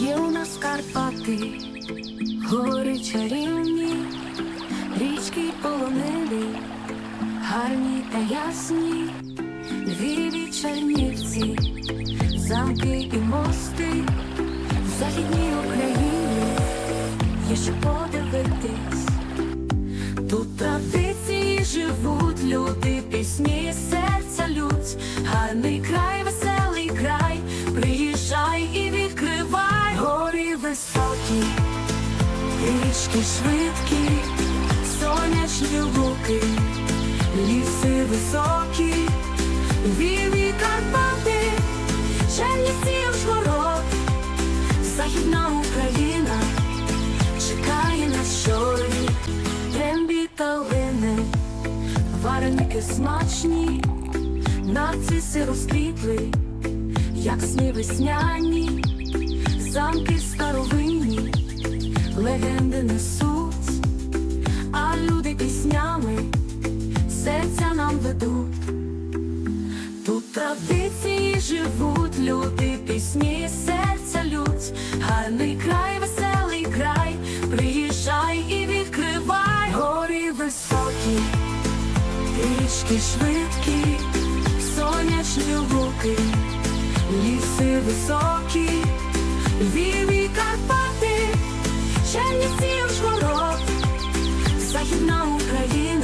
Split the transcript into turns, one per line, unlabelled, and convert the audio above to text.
Є у нас Карпати, гори чарівні, річки й полонини, гарні та ясні, Львіві Чернівці, замки і мости, в західній Україні є що подивитись. Тут традиції живуть, люди, пісні, високі, річки швидкі, сонячні луки, ліси високі, віві Карпати, Чернівці Ужгород, Західна Україна чекає на щорі, тембі та лини, вареники смачні, нарциси розквітли, як сні весняні, замки старовинні, легенди несуть, а люди піснями серця нам ведуть. Тут традиції живуть, люди, пісні, серця лють, гарний край, веселий край, приїжджай і відкривай. Гори високі, річки швидкі, сонячні луки, ліси високі, Львіві Карпати, Чернівці Ужгород, Західна Україна.